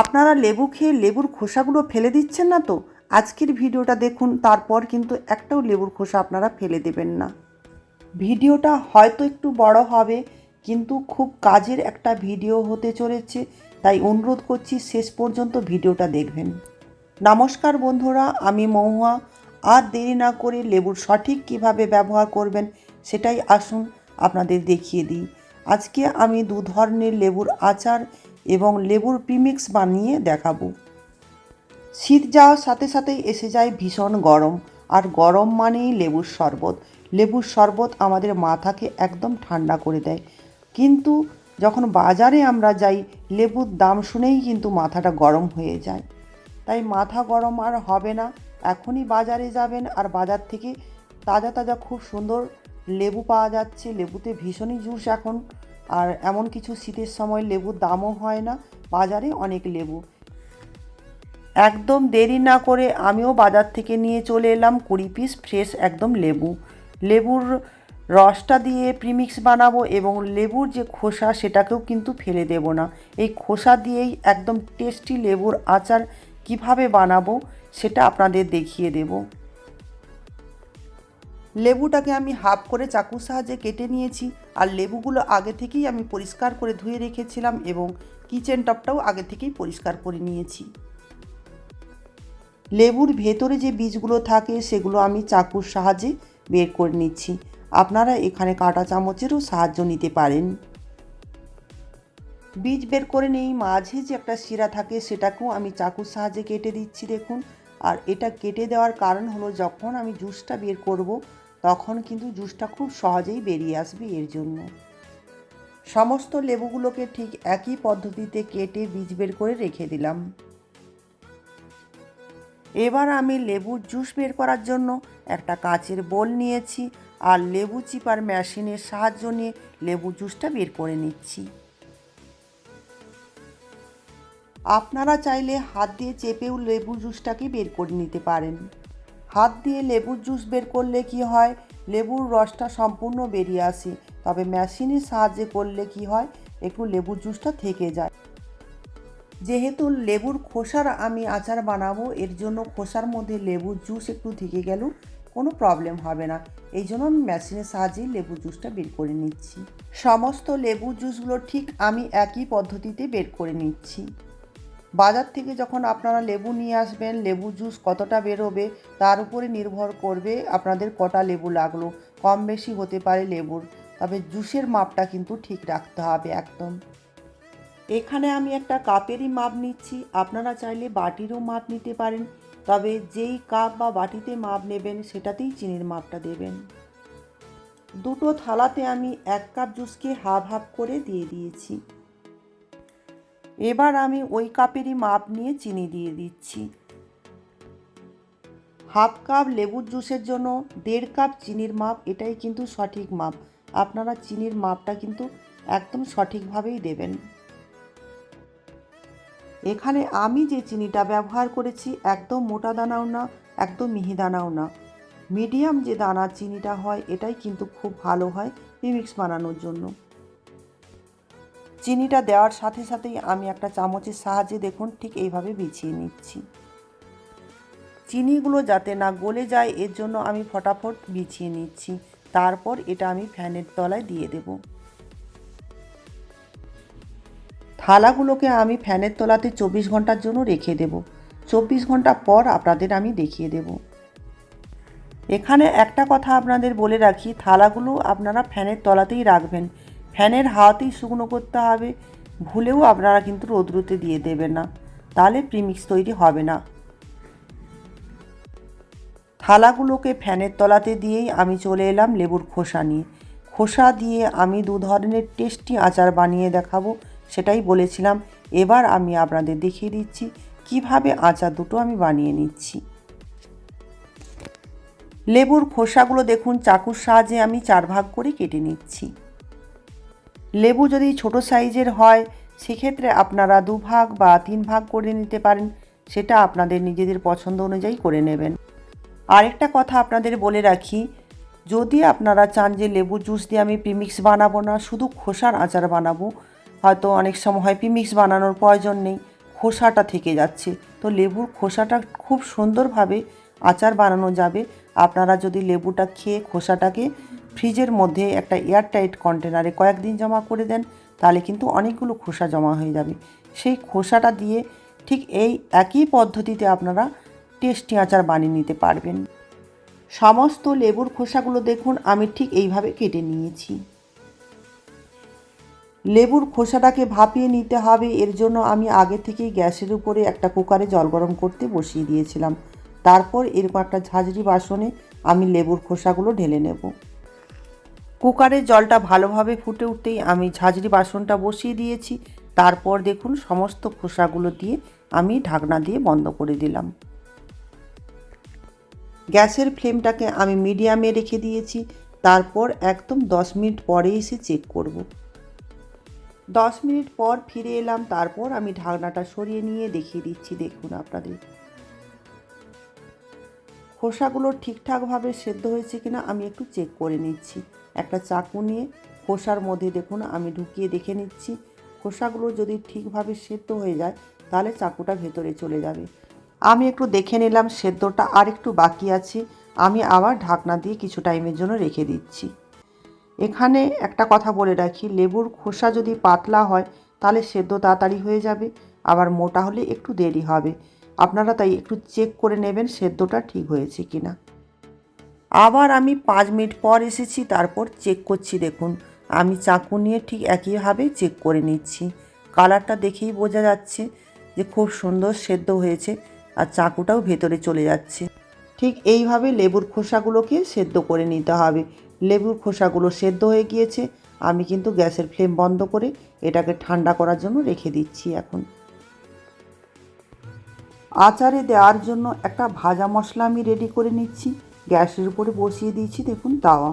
আপনারা লেবু খেয়ে লেবুর খোসাগুলো ফেলে দিচ্ছেন না তো? আজকের ভিডিওটা দেখুন, তারপর কিন্তু একটাও লেবুর খোসা আপনারা ফেলে দেবেন না। ভিডিওটা হয়তো একটু বড় হবে, কিন্তু খুব কাজের একটা ভিডিও হতে চলেছে, তাই অনুরোধ করছি শেষ পর্যন্ত ভিডিওটা দেখবেন। নমস্কার বন্ধুরা, আমি মহুয়া। আর দেরি না করে লেবুর সঠিক কীভাবে ব্যবহার করবেন সেটাই আসুন আপনাদের দেখিয়ে দিই। আজকে আমি দু ধরনের লেবুর আচার এবং লেবুর প্রিমিক্স বানিয়ে দেখাবো। শীত যাওয়ার সাথে সাথেই এসে যায় ভীষণ গরম, আর গরম মানেই লেবুর শরবত। লেবুর শরবত আমাদের মাথাকে একদম ঠান্ডা করে দেয়। কিন্তু যখন বাজারে আমরা যাই, লেবুর দাম শুনেই কিন্তু মাথাটা গরম হয়ে যায়। তাই মাথা গরম আর হবে না। এখনই বাজারে যাবেন আর বাজার থেকে তাজা তাজা খুব সুন্দর লেবু পাওয়া যাচ্ছে। লেবুতে ভীষণই জুস এখন। আর এমন কিছু শীতের সময় লেবুর দামও হয় না, বাজারে অনেক লেবু। একদম দেরি না করে আমিও বাজার থেকে নিয়ে চলে এলাম কুড়ি পিস ফ্রেশ একদম লেবু। লেবুর রসটা দিয়ে প্রিমিক্স বানাবো এবং লেবুর যে খোসা সেটাকেও কিন্তু ফেলে দেব না। এই খোসা দিয়েই একদম টেস্টি লেবুর আচার কীভাবে বানাবো সেটা আপনাদের দেখিয়ে দেব। লেবুটাকে আমি হাফ করে চাকুর সাহায্যে কেটে নিয়েছি আর লেবুগুলো আগে থেকেই আমি পরিষ্কার করে ধুয়ে রেখেছিলাম এবং কিচেন টপটাও আগে থেকেই পরিষ্কার করে নিয়েছি। লেবুর ভেতরে যে বীজগুলো থাকে সেগুলো আমি চাকুর সাহায্যে বের করে নিচ্ছি। আপনারা এখানে কাঁটা চামচেরও সাহায্য নিতে পারেন। বীজ বের করে নেই, মাঝে যে একটা শিরা থাকে সেটাকেও আমি চাকুর সাহায্যে কেটে দিচ্ছি দেখুন। আর এটা কেটে দেওয়ার কারণ হলো যখন আমি জুসটা বের করব তখন কিন্তু জুসটা খুব সহজেই বেরিয়ে আসবে এর জন্য। সমস্ত লেবুগুলোকে ঠিক একই পদ্ধতিতে কেটে বীজ বের করে রেখে দিলাম। এবার আমি লেবুর জুস বের করার জন্য একটা কাঁচের বোল নিয়েছি আর লেবু চিপার মেশিনের সাহায্য নিয়ে লেবু জুসটা বের করে নিচ্ছি। আপনারা চাইলে হাত দিয়ে চেপেও লেবু জুসটাকে বের করে নিতে পারেন। হাত দিয়ে লেবুর জুস বের করলে কি হয়? লেবুর রসটা সম্পূর্ণ বেরিয়ে আসে। তবে মেশিনের সাহায্যে করলে কি হয়? একটু লেবুর জুসটা থেকে যায়। যেহেতু লেবুর খোসার আমি আচার বানাবো, এর জন্য খোসার মধ্যে লেবুর জুস একটু থেকে গেল কোনো প্রবলেম হবে না। এই জন্য আমি মেশিনের সাহায্যে লেবু জুসটা বের করে নিচ্ছি। সমস্ত লেবু জুসগুলো ঠিক আমি একই পদ্ধতিতে বের করে নিচ্ছি। বাজার থেকে যখন আপনারা লেবু নিয়ে আসবেন, লেবু জুস কতটা বেরোবে, তার উপরে নির্ভর করবে আপনাদের কটা লেবু লাগল। কম বেশি হতে পারে লেবুর, তবে জুসের মাপটা কিন্তু ঠিক রাখতে হবে একদম। এখানে আমি একটা কাপেরই মাপ নিচ্ছি, আপনারা চাইলে বাটিরও মাপ নিতে পারেন, তবে যেই কাপ বা বাটিতে মাপ নেবেন সেটাতেই চিনির মাপটা দেবেন। দুটো থালাতে আমি এক কাপ জুসকে হাফ হাফ করে দিয়ে দিয়েছি। এবার আমি ওই কাপেরই মাপ নিয়ে চিনি দিয়ে দিচ্ছি। হাফ কাপ লেবুর জুসের জন্য দেড় কাপ চিনির মাপ, এটাই কিন্তু সঠিক মাপ। আপনারা চিনির মাপটা কিন্তু একদম সঠিকভাবেই দেবেন। এখানে আমি যে চিনিটা ব্যবহার করেছি একদম মোটা দানাও না, একদম মিহি দানাও না। মিডিয়াম যে দানা চিনিটা হয়, এটাই কিন্তু খুব ভালো হয় প্রিমিক্স বানানোর জন্য। চিনিটা দেওয়ার সাথে সাথেই আমি একটা চামচের সাহায্যে দেখুন, ঠিক এইভাবে বিছিয়ে নিচ্ছি। চিনিগুলো যাতে না গলে যায়, এর জন্য আমি ফটাফট বিছিয়ে নিচ্ছি। তারপর এটা আমি ফ্যানের তলায় দিয়ে দেব। থালাগুলোকে আমি ফ্যানের তলাতে চব্বিশ ঘণ্টার জন্য রেখে দেব। চব্বিশ ঘণ্টা পর আপনাদের আমি দেখিয়ে দেব। এখানে একটা কথা আপনাদের বলে রাখি, থালাগুলো আপনারা ফ্যানের তলাতেই রাখবেন। ফ্যানের হাওয়াতেই শুকনো করতে হবে। ভুলেও আপনারা কিন্তু রোদ্রুতে দিয়ে দেবেন না। তাহলে প্রিমিক্স তৈরি হবে না। থালাগুলোকে ফ্যানের তলাতে দিয়েই আমি চলে এলাম লেবুর খোসা নিয়ে। খোসা দিয়ে আমি দু ধরনের টেস্টি আচার বানিয়ে দেখাবো, সেটাই বলেছিলাম। এবার আমি আপনাদের দেখিয়ে দিচ্ছি, কীভাবে আচার দুটো আমি বানিয়ে নিচ্ছি। লেবুর খোসাগুলো দেখুন, চাকুর সাহায্যে আমি চার ভাগ করে কেটে নিচ্ছি। লেবু যদি ছোট সাইজের হয়, সেক্ষেত্রে আপনারা দু ভাগ বা তিন ভাগ করে নিতে পারেন, সেটা আপনাদের নিজেদের পছন্দ অনুযায়ী করে নেবেন। আরেকটা কথা আপনাদের বলে রাখি, যদি আপনারা চান যে লেবু জুস দিয়ে আমি প্রিমিক্স বানাবো না, শুধু খোসার আচার বানাবো, হয়তো অনেক সময় হয় প্রিমিক্স বানানোর প্রয়োজন নেই, খোসাটা থেকে যাচ্ছে। তো লেবুর খোসাটা খুব সুন্দরভাবে আচার বানানো যাবে। আপনারা যদি লেবুটা খেয়ে খোসাটাকে ফ্রিজের মধ্যে একটা এয়ারটাইট কন্টেনারে কয়েকদিন জমা করে দেন, তাহলে কিন্তু অনেকগুলো খোসা জমা হয়ে যাবে। সেই খোসাটা দিয়ে ঠিক এই একই পদ্ধতিতে আপনারা টেস্টি আচার বানিয়ে নিতে পারবেন। সমস্ত লেবুর খোসাগুলো দেখুন, আমি ঠিক এইভাবে কেটে নিয়েছি। লেবুর খোসাটাকে ভাপিয়ে নিতে হবে, এর জন্য আমি আগে থেকেই গ্যাসের উপরে একটা কুকারে জল গরম করতে বসিয়ে দিয়েছিলাম। তারপর এরকম একটা ঝাঁঝরি বাসনে আমি লেবুর খোসাগুলো ঢেলে নেব। কুকারের জলটা ভালোভাবে ফুটে উঠতেই আমি ঝাঁঝরি বাসনটা বসিয়ে দিয়েছি। তারপর দেখুন সমস্ত খোসাগুলো দিয়ে আমি ঢাকনা দিয়ে বন্ধ করে দিলাম। গ্যাসের ফ্লেমটাকে আমি মিডিয়ামে রেখে দিয়েছি। তারপর একদম দশ মিনিট পরে এসে চেক করব। দশ মিনিট পর ফিরে এলাম। তারপর আমি ঢাকনাটা সরিয়ে নিয়ে দেখিয়ে দিচ্ছি। দেখুন আপনাদের খোসাগুলো ঠিকঠাকভাবে সেদ্ধ হয়েছে কিনা আমি একটু চেক করে নিচ্ছি। একটা চাকু নিয়ে খোসার মধ্যে দেখুন, আমি ঢুকিয়ে দেখে নিচ্ছি। খোসাগুলো যদি ঠিকভাবে সেদ্ধ হয়ে যায়, তাহলে চাকুটা ভেতরে চলে যাবে। আমি একটু দেখে নিলাম, সেদ্ধটা আর একটু বাকি আছে। আমি আবার ঢাকনা দিয়ে কিছু টাইমের জন্য রেখে দিচ্ছি। এখানে একটা কথা বলে রাখি, লেবুর খোসা যদি পাতলা হয়, তাহলে সেদ্ধ তাড়াতাড়ি হয়ে যাবে। আবার মোটা হলে একটু দেরি হবে। আপনারা তাই একটু চেক করে নেবেন সেদ্ধটা ঠিক হয়েছে কি না আবার আমি পাঁচ মিনিট পর এসেছি, তারপর চেক করছি, দেখুন। আমি চাকু নিয়ে ঠিক একইভাবে চেক করে নিচ্ছি। কালারটা দেখেই বোঝা যাচ্ছে যে খুব সুন্দর সেদ্ধ হয়েছে আর চাকুটাও ভেতরে চলে যাচ্ছে। ঠিক এইভাবে লেবুর খোসাগুলোকে সেদ্ধ করে নিতে হবে। লেবুর খোসাগুলো সেদ্ধ হয়ে গিয়েছে, আমি কিন্তু গ্যাসের ফ্লেম বন্ধ করে এটাকে ঠান্ডা করার জন্য রেখে দিচ্ছি এখন। আচারে দেওয়ার জন্য একটা ভাজা মশলা আমি রেডি করে নিচ্ছি। গ্যাসের উপরে বসিয়ে দিয়েছি, দেখুন, তাওয়া।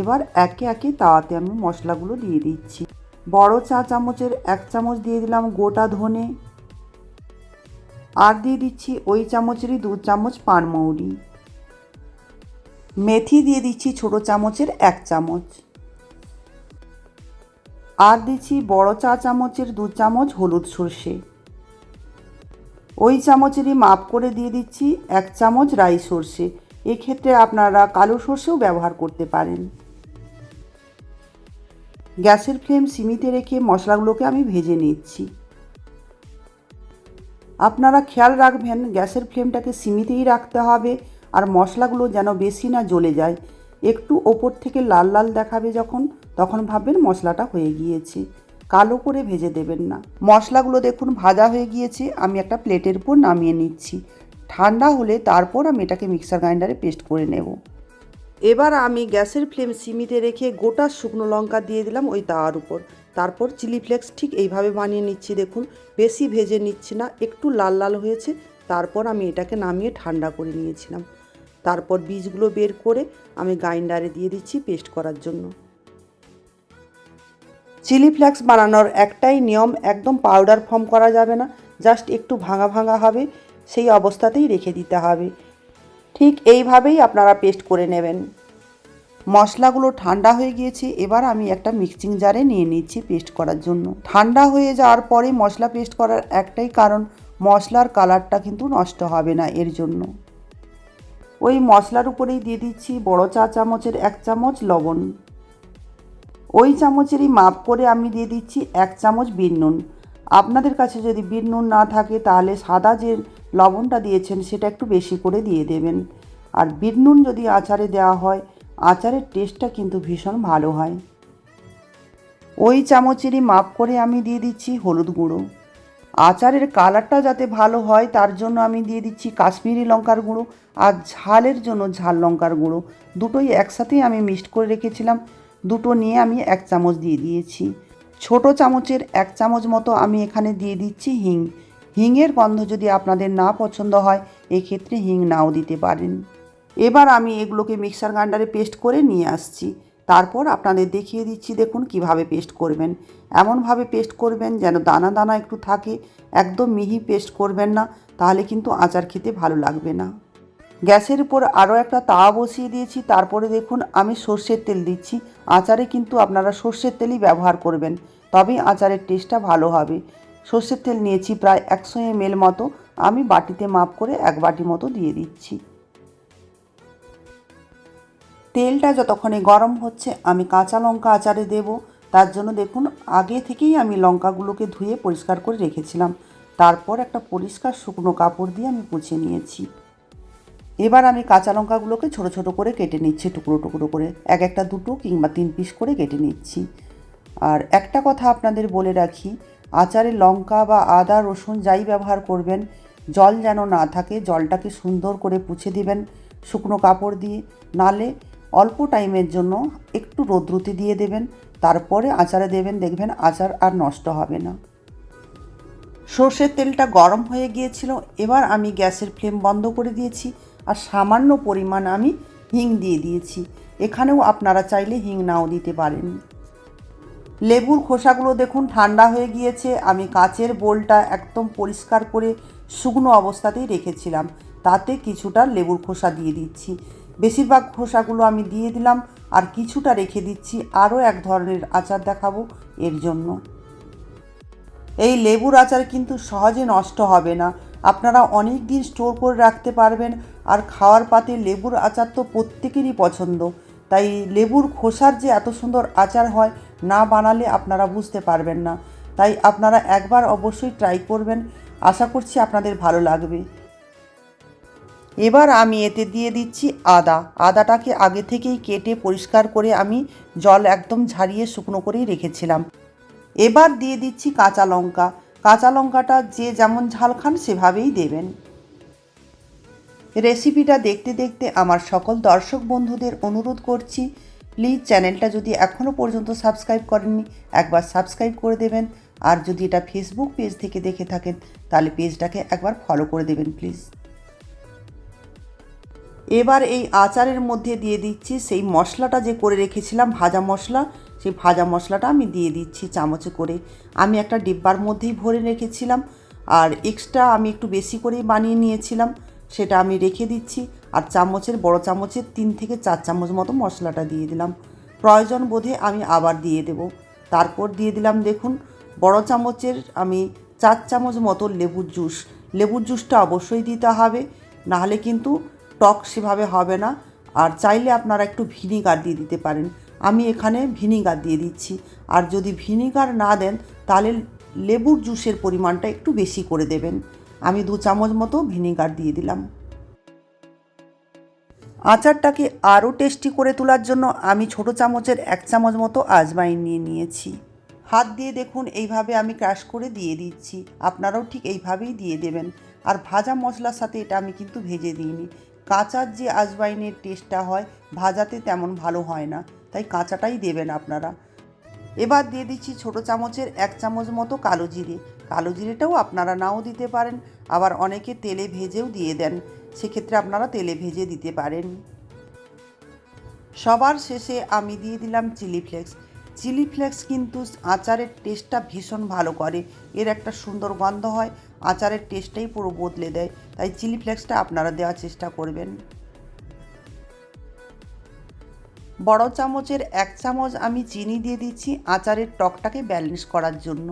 এবার একে একে তাওয়াতে আমি মশলাগুলো দিয়ে দিচ্ছি। বড় চা চামচের এক চামচ দিয়ে দিলাম গোটা ধনে। আর দিয়ে দিচ্ছি ওই চামচেরই দু চামচ পানমৌরি মেথি দিয়ে দিচ্ছি ছোট চামচের এক চামচ। আর দিচ্ছি বড় চা চামচের দু চামচ হলুদ সর্ষে। ওই চামচেরই মাপ করে দিয়ে দিচ্ছি এক চামচ রাই সর্ষে। এক্ষেত্রে আপনারা কালো সর্ষেও ব্যবহার করতে পারেন। গ্যাসের ফ্লেম সিমিতে রেখে মশলাগুলোকে আমি ভেজে নিচ্ছি। আপনারা খেয়াল রাখবেন, গ্যাসের ফ্লেমটাকে সিমিতেই রাখতে হবে আর মশলাগুলো যেন বেশি না জ্বলে যায়। একটু ওপর থেকে লাল লাল দেখাবে যখন, তখন ভাববেন মশলাটা হয়ে গিয়েছে। কালো করে ভেজে দেবেন না। মশলাগুলো দেখুন ভাজা হয়ে গিয়েছে, আমি একটা প্লেটের উপর নামিয়ে নিচ্ছি। ঠান্ডা হলে তারপর আমি এটাকে মিক্সার গ্রাইন্ডারে পেস্ট করে নেব। এবার আমি গ্যাসের ফ্লেম সিমিতে রেখে গোটা শুকনো লঙ্কা দিয়ে দিলাম ওই তাওয়ার উপর। তারপর চিলি ফ্লেক্স ঠিক এইভাবে বানিয়ে নিচ্ছি, দেখুন। বেশি ভেজে নিচ্ছি না, একটু লাল লাল হয়েছে। তারপর আমি এটাকে নামিয়ে ঠান্ডা করে নিয়েছিলাম। তারপর বীজগুলো বের করে আমি গ্রাইন্ডারে দিয়ে দিচ্ছি পেস্ট করার জন্য। চিলি ফ্লেক্স বানানোর একটাই নিয়ম, একদম পাউডার ফর্ম করা যাবে না, জাস্ট একটু ভাঙা ভাঙা হবে, সেই অবস্থাতেই রেখে দিতে হবে। ঠিক এইভাবেই আপনারা পেস্ট করে নেবেন। মশলাগুলো ঠান্ডা হয়ে গিয়েছে, এবার আমি একটা মিক্সিং জারে নিয়ে নিচ্ছি পেস্ট করার জন্য। ঠান্ডা হয়ে যাওয়ার পরে মশলা পেস্ট করার একটাই কারণ, মশলার কালারটা কিন্তু নষ্ট হবে না এর জন্য। ওই মশলার উপরেই দিয়ে দিচ্ছি বড় চা চামচের এক চামচ লবণ। ওই চামচেরই মাপ করে আমি দিয়ে দিচ্ছি এক চামচ বিট নুন। আপনাদের কাছে যদি বিট নুন না থাকে, তাহলে সাদা যে লবণটা দিয়েছেন, সেটা একটু বেশি করে দিয়ে দেবেন। আর বিট নুন যদি আচারে দেওয়া হয়, আচারের টেস্টটা কিন্তু ভীষণ ভালো হয়। ওই চামচেরই মাপ করে আমি দিয়ে দিচ্ছি হলুদ গুঁড়ো। আচারের কালারটা যাতে ভালো হয়, তার জন্য আমি দিয়ে দিচ্ছি কাশ্মীরি লঙ্কার গুঁড়ো আর ঝালের জন্য ঝাল লঙ্কার গুঁড়ো। দুটোই একসাথেই আমি মিক্সড করে রেখেছিলাম। দুটো নিয়ে আমি এক চামচ দিয়ে দিয়েছি। ছোট চামচের এক চামচ মতো আমি এখানে দিয়ে দিচ্ছি হিং। হিংয়ের গন্ধ যদি আপনাদের না পছন্দ হয়, এক্ষেত্রে হিং নাও দিতে পারেন। এবার আমি এগুলোকে মিক্সার গ্রাইন্ডারে পেস্ট করে নিয়ে আসছি। তারপর আপনাদের দেখিয়ে দিচ্ছি দেখুন কীভাবে পেস্ট করবেন। এমনভাবে পেস্ট করবেন যেন দানা দানা একটু থাকে। একদম মিহি পেস্ট করবেন না, তাহলে কিন্তু আচার খেতে ভালো লাগবে না। গ্যাসের উপর আরও একটা তাওয়া বসিয়ে দিয়েছি। তারপরে দেখুন আমি সর্ষের তেল দিচ্ছি। আচারে কিন্তু আপনারা সর্ষের তেলই ব্যবহার করবেন, তবেই আচারের টেস্টটা ভালো হবে। সর্ষের তেল নিয়েছি প্রায় একশো এম মতো, আমি বাটিতে মাপ করে এক বাটি মতো দিয়ে দিচ্ছি। তেলটা যতক্ষণে গরম হচ্ছে, আমি কাঁচা লঙ্কা আচারে দেব। তার জন্য দেখুন, আগে থেকেই আমি লঙ্কাগুলোকে ধুয়ে পরিষ্কার করে রেখেছিলাম। তারপর একটা পরিষ্কার শুকনো কাপড় দিয়ে আমি মুছে নিয়েছি। এবার আমি কাঁচা লঙ্কাগুলোকে ছোট ছোট করে কেটে নিচ্ছি, টুকরো টুকরো করে। এক একটা দুটো কিংবা তিন পিস করে কেটে নিচ্ছি। আর একটা কথা আপনাদের বলে রাখি, আচারে লঙ্কা বা আদা, রসুন যাই ব্যবহার করবেন, জল যেন না থাকে, জলটাকে সুন্দর করে পুছে দিবেন শুকনো কাপড় দিয়ে। নালে অল্প টাইমের জন্য একটু রোদ্রুতি দিয়ে দেবেন, তারপরে আচারে দেবেন, দেখবেন আচার আর নষ্ট হবে না। সর্ষের তেলটা গরম হয়ে গিয়েছিল, এবার আমি গ্যাসের ফ্লেম বন্ধ করে দিয়েছি। আর সামান্য পরিমাণ আমি হিং দিয়ে দিয়েছি। এখানেও আপনারা চাইলে হিং নাও দিতে পারেন। লেবুর খোসাগুলো দেখুন, ঠান্ডা হয়ে গিয়েছে। আমি কাচের বোলটা একদম পরিষ্কার করে শুকনো অবস্থাতেই রেখেছিলাম। তাতে কিছুটা লেবুর খোসা দিয়ে দিচ্ছি। বেশিরভাগ খোসাগুলো আমি দিয়ে দিলাম আর কিছুটা রেখে দিচ্ছি। আরও এক ধরনের আচার দেখাবো এর জন্য। এই লেবুর আচার কিন্তু সহজে নষ্ট হবে না। আপনারা অনেক দিন স্টোর করে রাখতে পারবেন। আর খাওয়ার পাতে লেবুর আচার তো প্রত্যেকেরই পছন্দ। তাই লেবুর খোসার যে এত সুন্দর আচার হয়, না বানালে আপনারা বুঝতে পারবেন না। তাই আপনারা একবার অবশ্যই ট্রাই করবেন। আশা করছি আপনাদের ভালো লাগবে। এবার আমি এতে দিয়ে দিচ্ছি আদা। আদাটাকে আগে থেকেই কেটে পরিষ্কার করে আমি জল একদম ঝারিয়ে শুকনো করেই রেখেছিলাম। এবার দিয়ে দিচ্ছি কাঁচা লঙ্কা। কাঁচা লঙ্কাটা যে যেমন ঝাল খান সেভাবেই দেবেন। রেসিপিটা দেখতে দেখতে আমার সকল দর্শক বন্ধুদের অনুরোধ করছি প্লিজ চ্যানেলটা যদি এখনও পর্যন্ত সাবস্ক্রাইব করেননি, একবার সাবস্ক্রাইব করে দেবেন। আর যদি এটা ফেসবুক পেজ থেকে দেখে থাকেন, তাহলে পেজটাকে একবার ফলো করে দেবেন প্লিজ এবার এই আচারের মধ্যে দিয়ে দিচ্ছি, সেই মশলাটা যে করে রেখেছিলাম, ভাজা মশলা, সেই ভাজা মশলাটা আমি দিয়ে দিচ্ছি চামচে করে। আমি একটা ডিব্বার মধ্যেই ভরে রেখেছিলাম, আর এক্সট্রা আমি একটু বেশি করেই বানিয়ে নিয়েছিলাম। সেটা আমি রেখে দিচ্ছি। আর চামচের, বড় চামচের তিন থেকে চার চামচ মতো মশলাটা দিয়ে দিলাম। প্রয়োজন বোধে আমি আবার দিয়ে দেব। তারপর দিয়ে দিলাম দেখুন, বড় চামচের আমি চার চামচ মতো লেবুর জুস। লেবুর জুসটা অবশ্যই দিতে হবে, নাহলে কিন্তু টক সেভাবে হবে না। আর চাইলে আপনারা একটু ভিনিগার দিয়ে দিতে পারেন। আমি এখানে ভিনিগার দিয়ে দিচ্ছি। আর যদি ভিনিগার না দেন, তাহলে লেবুর জুসের পরিমাণটা একটু বেশি করে দেবেন। আমি দু চামচ মতো ভিনিগার দিয়ে দিলাম। আচারটাকে আরও টেস্টি করে তোলার জন্য আমি ছোট চামচের এক চামচ মতো আজমাইন নিয়ে নিয়েছি। হাত দিয়ে দেখুন, এইভাবে আমি ক্রাশ করে দিয়ে দিচ্ছি। আপনারাও ঠিক এইভাবেই দিয়ে দেবেন। আর ভাজা মশলার সাথে এটা আমি কিন্তু ভেজে দিইনি। কাঁচার যে আজওয়াইনের টেস্টটা হয়, ভাজাতে তেমন ভালো হয় না। তাই কাঁচাটাই দেবেন আপনারা। এবার দিয়ে দিচ্ছি ছোট চামচের এক চামচ মতো কালো জিরে। কালো জিরেটাও আপনারা নাও দিতে পারেন। আবার অনেকে তেলে ভেজেও দিয়ে দেন। সেক্ষেত্রে আপনারা তেলে ভেজে দিতে পারেন। সবার শেষে আমি দিয়ে দিলাম চিলি ফ্লেক্স। চিলি ফ্লেক্স কিন্তু আচারের টেস্টটা ভীষণ ভালো করে। এর একটা সুন্দর গন্ধ হয়, আচারের টেস্টটাই পুরো বদলে দেয়। তাই চিলি ফ্লেক্সটা আপনারা দেওয়ার চেষ্টা করবেন। বড় চামচের এক চামচ আমি চিনি দিয়ে দিচ্ছি আচারের টকটাকে ব্যালেন্স করার জন্য।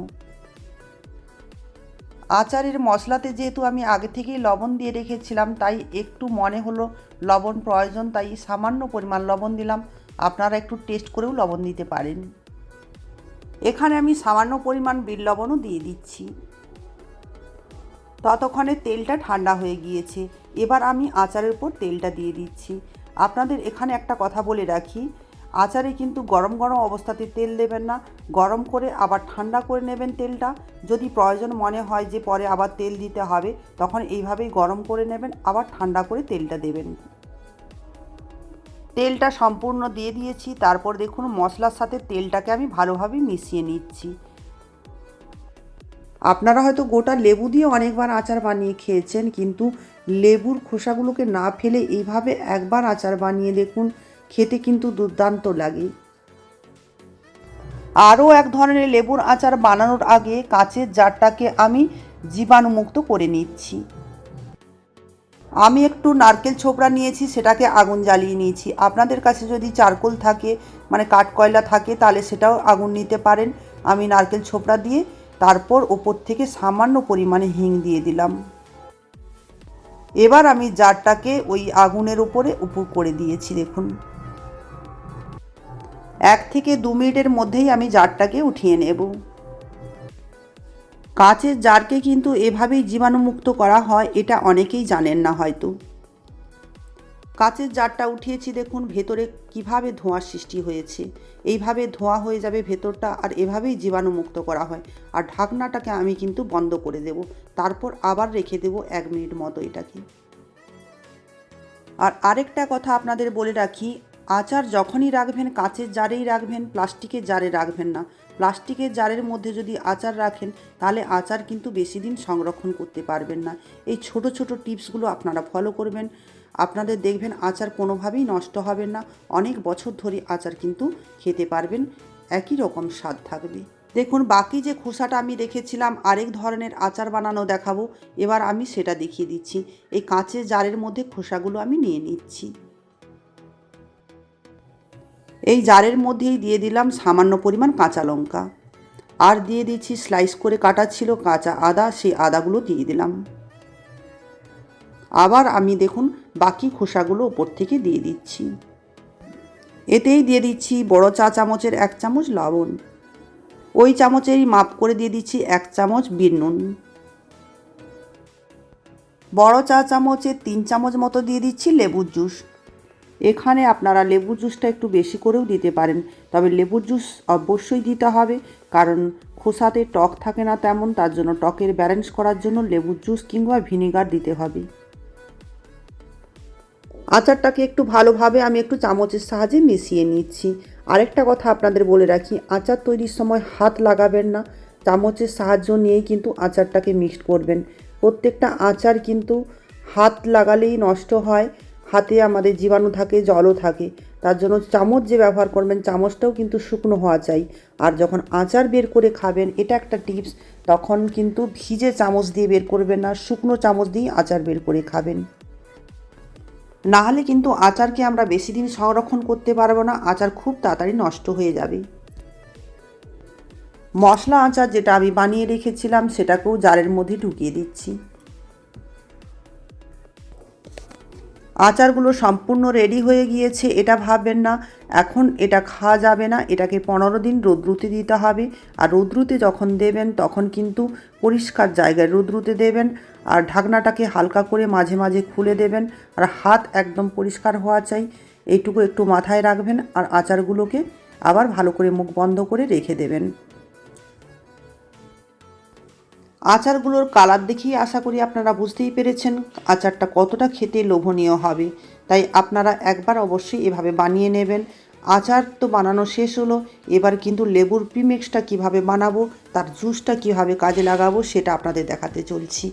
আচারের মশলাতে যেহেতু আমি আগে থেকেই লবণ দিয়ে রেখেছিলাম, তাই একটু মনে হলো লবণ প্রয়োজন, তাই সামান্য পরিমাণ লবণ দিলাম। আপনারা একটু টেস্ট করেও লবণ দিতে পারেন। এখানে আমি সামান্য পরিমাণ বিল লবণও দিয়ে দিচ্ছি। ততক্ষণে তেলটা ঠান্ডা হয়ে গিয়েছে। এবার আমি আচারের উপর তেলটা দিয়ে দিচ্ছি। আপনাদের এখানে একটা কথা বলে রাখি আচারে কিন্তু গরম গরম অবস্থাতে তেল দেবেন না। গরম করে আবার ঠান্ডা করে নেবেন তেলটা। যদি প্রয়োজন মনে হয় যে পরে আবার তেল দিতে হবে, তখন এইভাবেই গরম করে নেবেন, আবার ঠান্ডা করে তেলটা দেবেন। তেলটা সম্পূর্ণ দিয়ে দিয়েছি, তারপর দেখুন মশলার সাথে তেলটাকে আমি ভালোভাবে মিশিয়ে নিচ্ছি। আপনারা হয়তো গোটা লেবু দিয়ে অনেকবার আচার বানিয়ে খেয়েছেন, কিন্তু লেবুর খোসাগুলোকে না ফেলে এইভাবে একবার আচার বানিয়ে দেখুন। খেতে কিন্তু দুর্দান্ত লাগে। আরও এক ধরনের লেবুর আচার বানানোর আগে কাঁচের জারটাকে আমি জীবাণুমুক্ত করে নিচ্ছি। আমি একটু নারকেল ছোবড়া নিয়েছি, সেটাকে আগুন জ্বালিয়ে নিয়েছি। আপনাদের কাছে যদি চারকোল থাকে মানে কাঠকয়লা থাকে, তাহলে সেটাও আগুন নিতে পারেন। আমি নারকেল ছোবড়া দিয়ে তারপর ওপর থেকে সামান্য পরিমাণে হিং দিয়ে দিলাম। এবার আমি জারটাকে ওই আগুনের উপরে উপর করে দিয়েছি, দেখুন। এক থেকে দু মিনিটের মধ্যেই আমি জারটাকে উঠিয়ে নেব। কাচের জারকে কিন্তু এভাবেই জীবাণুমুক্ত করা হয়, এটা অনেকেই জানেন না হয়তো। কাচের জারটা উঠিয়েছি, দেখুন ভেতরে কীভাবে ধোঁয়ার সৃষ্টি হয়েছে। এইভাবে ধোঁয়া হয়ে যাবে ভেতরটা আর এভাবেই জীবাণুমুক্ত করা হয়। আর ঢাকনাটাকে আমি কিন্তু বন্ধ করে দেব। তারপর আবার রেখে দেব এক মিনিট মতো এটাকে। আর আরেকটা কথা আপনাদের বলে রাখি আচার যখনই রাখবেন, কাঁচের জারেই রাখবেন, প্লাস্টিকের জারে রাখবেন না। প্লাস্টিকের জারের মধ্যে যদি আচার রাখেন, তাহলে আচার কিন্তু বেশি দিন সংরক্ষণ করতে পারবেন না। এই ছোট ছোট টিপসগুলো আপনারা ফলো করবেন। আপনাদের দেখবেন আচার কোনোভাবেই নষ্ট হবে না। অনেক বছর ধরে আচার কিন্তু খেতে পারবেন। একই রকম স্বাদ থাকবে। দেখুন, বাকি যে খোসাটা আমি রেখেছিলাম, আরেক ধরনের আচার বানানো দেখাবো। এবার আমি সেটা দেখিয়ে দিচ্ছি। এই কাঁচের জারের মধ্যে খোসাগুলো আমি নিয়ে নিচ্ছি। এই জারের মধ্যেই দিয়ে দিলাম সামান্য পরিমাণ কাঁচা লঙ্কা। আর দিয়ে দিচ্ছি স্লাইস করে কাটা ছিল কাঁচা আদা, সেই আদাগুলো দিয়ে দিলাম। আবার আমি দেখুন বাকি খোসাগুলো ওপর থেকে দিয়ে দিচ্ছি। এতেই দিয়ে দিচ্ছি বড় চা চামচের এক চামচ লবণ। ওই চামচেরই মাপ করে দিয়ে দিচ্ছি এক চামচ বিট নুন। বড় চা চামচের তিন চামচ মতো দিয়ে দিচ্ছি লেবুর জুস। এখানে আপনারা লেবুর জুসটা একটু বেশি করেও দিতে পারেন। তবে লেবুর জুস অবশ্যই দিতে হবে, কারণ খোসাতে টক থাকে না তেমন, তার জন্য টকের ব্যালেন্স করার জন্য লেবুর জুস কিংবা ভিনেগার দিতে হবে। আচারটাকে একটু ভালোভাবে আমি একটু চামচের সাহায্যে মিশিয়ে নিচ্ছি। আরেকটা কথা আপনাদের বলে রাখি, আচার তৈরির সময় হাত লাগাবেন না। চামচের সাহায্য নিয়েই কিন্তু আচারটাকে মিক্সড করবেন। প্রত্যেকটা আচার কিন্তু হাত লাগালেই নষ্ট হয় হাতে আমাদের জীবাণু থাকে, জলও থাকে। তার জন্য চামচ যে ব্যবহার করবেন, চামচটাও কিন্তু শুকনো হওয়া চাই। আর যখন আচার বের করে খাবেন, এটা একটা টিপস, তখন কিন্তু ভিজে চামচ দিয়ে বের করবেন না, শুকনো চামচ দিয়েই আচার বের করে খাবেন। না হলে কিন্তু আচারকে আমরা বেশি দিন সংরক্ষণ করতে পারব না, আচার খুব তাড়াতাড়ি নষ্ট হয়ে যাবে। মশলা আচার যেটা আমি বানিয়ে রেখেছিলাম, সেটাকেও জারের মধ্যে ঢুকিয়ে দিচ্ছি। আচারগুলো সম্পূর্ণ রেডি হয়ে গিয়েছে, এটা ভাববেন না। এখন এটা খাওয়া যাবে না, এটাকে পনেরো দিন রোদ্রুতে দিতে হবে। আর রোদ্রুতে যখন দেবেন, তখন কিন্তু পরিষ্কার জায়গায় রোদ্রুতে দেবেন। আর ঢাকনাটাকে হালকা করে মাঝে মাঝে খুলে দেবেন। আর হাত একদম পরিষ্কার হওয়া চাই। এইটুকু একটু মাথায় রাখবেন। আর আচারগুলোকে আবার ভালো করে মুখ বন্ধ করে রেখে দেবেন। আচারগুলোর কালার দেখেই আশা করি আপনারা বুঝতেই পেরেছেন আচারটা কতটা খেতে লোভনীয় হবে। তাই আপনারা একবার অবশ্যই এভাবে বানিয়ে নেবেন। আচার তো বানানো শেষ হলো, এবার কিন্তু লেবুর প্রিমিক্সটা কীভাবে বানাবো, তার জুসটা কীভাবে কাজে লাগাবো সেটা আপনাদের দেখাতে চলছি।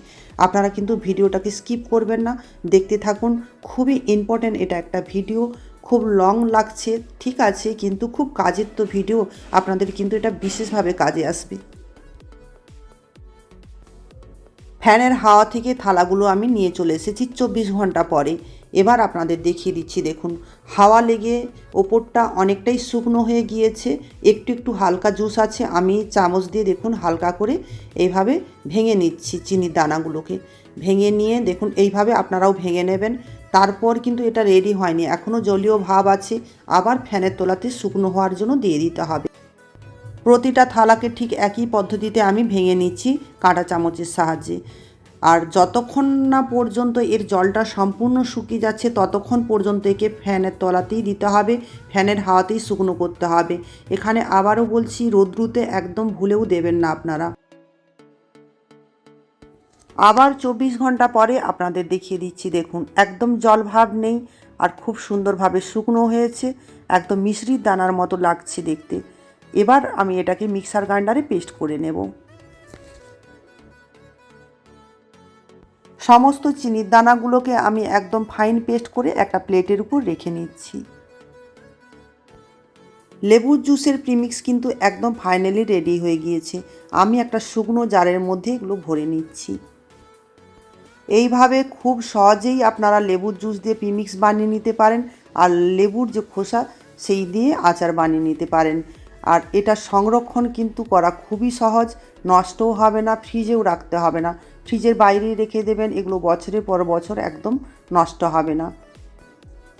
আপনারা কিন্তু ভিডিওটাকে স্কিপ করবেন না। দেখতে থাকুন, খুবই ইম্পর্ট্যান্ট এটা একটা ভিডিও খুব লং লাগছে, ঠিক আছে, কিন্তু খুব কাজের তো ভিডিও আপনাদের কিন্তু এটা বিশেষভাবে কাজে আসবে। ফ্যানের হাওয়া থেকে থালাগুলো আমি নিয়ে চলে এসেছি চব্বিশ ঘণ্টা পরে। এবার আপনাদের দেখিয়ে দিচ্ছি, দেখুন, হাওয়া লেগে ওপরটা অনেকটাই শুকনো হয়ে গিয়েছে। একটু একটু হালকা জুস আছে, আমি চামচ দিয়ে, দেখুন, হালকা করে এইভাবে ভেঙে নিচ্ছি চিনির দানাগুলোকে। ভেঙে নিয়ে, দেখুন, এইভাবে আপনারাও ভেঙে নেবেন। তারপর কিন্তু এটা রেডি হয়নি, এখনও জলীয় ভাব আছে, আবার ফ্যানের তোলাতে শুকনো হওয়ার জন্য দিয়ে দিতে হবে। প্রতিটা থালাকে ঠিক একই পদ্ধতিতে আমি ভেঙে নিচ্ছি কাঁটা চামচের সাহায্যে। আর যতক্ষণ না পর্যন্ত এর জলটা সম্পূর্ণ শুকিয়ে যাচ্ছে, ততক্ষণ পর্যন্ত একে ফ্যানের তলাতেই দিতে হবে, ফ্যানের হাওয়াতেই শুকনো করতে হবে। এখানে আবারও বলছি, রোদ্রুতে একদম ভুলেও দেবেন না আপনারা। আবার চব্বিশ ঘণ্টা পরে আপনাদের দেখিয়ে দিচ্ছি, দেখুন, একদম জল ভাব নেই আর খুব সুন্দরভাবে শুকনো হয়েছে, একদম মিশ্রির দানার মতো লাগছে দেখতে। এবার আমি এটাকে মিক্সার গ্রাইন্ডারে পেস্ট করে নেব। সমস্ত চিনির দানাগুলোকে আমি একদম ফাইন পেস্ট করে একটা প্লেটের উপর রেখে নিচ্ছি। লেবুর জুসের প্রিমিক্স কিন্তু একদম ফাইনালি রেডি হয়ে গিয়েছে। আমি একটা শুকনো জারের মধ্যে এগুলো ভরে নিচ্ছি। এইভাবে খুব সহজেই আপনারা লেবুর জুস দিয়ে প্রিমিক্স বানিয়ে নিতে পারেন আর লেবুর যে খোসা, সেই দিয়ে আচার বানিয়ে নিতে পারেন। আর এটা সংরক্ষণ কিন্তু করা খুবই সহজ, নষ্টও হবে না, ফ্রিজেও রাখতে হবে না। ফ্রিজের বাইরে রেখে দেবেন, এগুলো বছরের পর বছর একদম নষ্ট হবে না।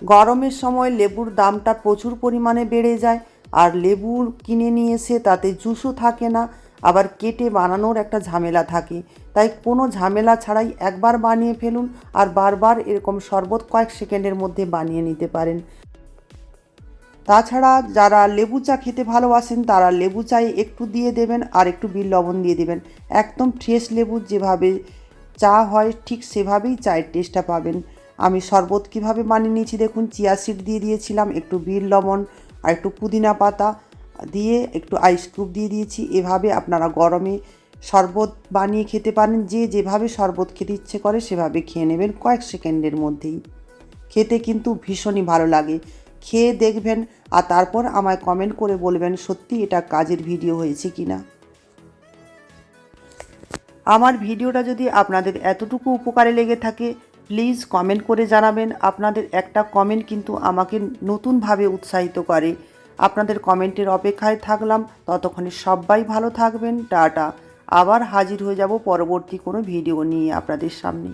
গরমের সময় লেবুর দামটা প্রচুর পরিমাণে বেড়ে যায়, আর লেবু কিনে নিয়ে এসে তাতে জুসও থাকে না, আবার কেটে বানানোর একটা ঝামেলা থাকে। তাই কোনো ঝামেলা ছাড়াই একবার বানিয়ে ফেলুন, আর বারবার এরকম শরবত কয়েক সেকেন্ডের মধ্যে বানিয়ে নিতে পারেন। তাছাড়া যারা লেবু চা খেতে ভালোবাসেন, তারা লেবু চায়ে একটু দিয়ে দেবেন আর একটু বিল লবণ দিয়ে দেবেন। একদম ফ্রেশ লেবু যেভাবে চা হয়, ঠিক সেভাবেই চায়ের টেস্টটা পাবেন। আমি শরবত কীভাবে বানিয়ে নিয়েছি দেখুন, চিয়া সিড দিয়ে দিয়েছিলাম, একটু বিল লবণ আর একটু পুদিনা পাতা দিয়ে একটু আইস কিউব দিয়ে দিয়েছি। এভাবে আপনারা গরমে শরবত বানিয়ে খেতে পারেন, যে যেভাবে শরবত খেতে ইচ্ছে করে সেভাবে খেয়ে নেবেন কয়েক সেকেন্ডের মধ্যেই। খেতে কিন্তু ভীষণই ভালো লাগে। খেয়ে দেখবেন আর তারপর আমায় কমেন্ট করে বলবেন সত্যি এটা কাজের ভিডিও হয়েছে কি না আমার ভিডিওটা যদি আপনাদের এতটুকু উপকারে লেগে থাকে প্লিজ কমেন্ট করে জানাবেন। আপনাদের একটা কমেন্ট কিন্তু আমাকে নতুনভাবে উৎসাহিত করে। আপনাদের কমেন্টের অপেক্ষায় থাকলাম। ততক্ষণে সবাই ভালো থাকবেন। টাটা। আবার হাজির হয়ে যাব পরবর্তী কোনো ভিডিও নিয়ে আপনাদের সামনে।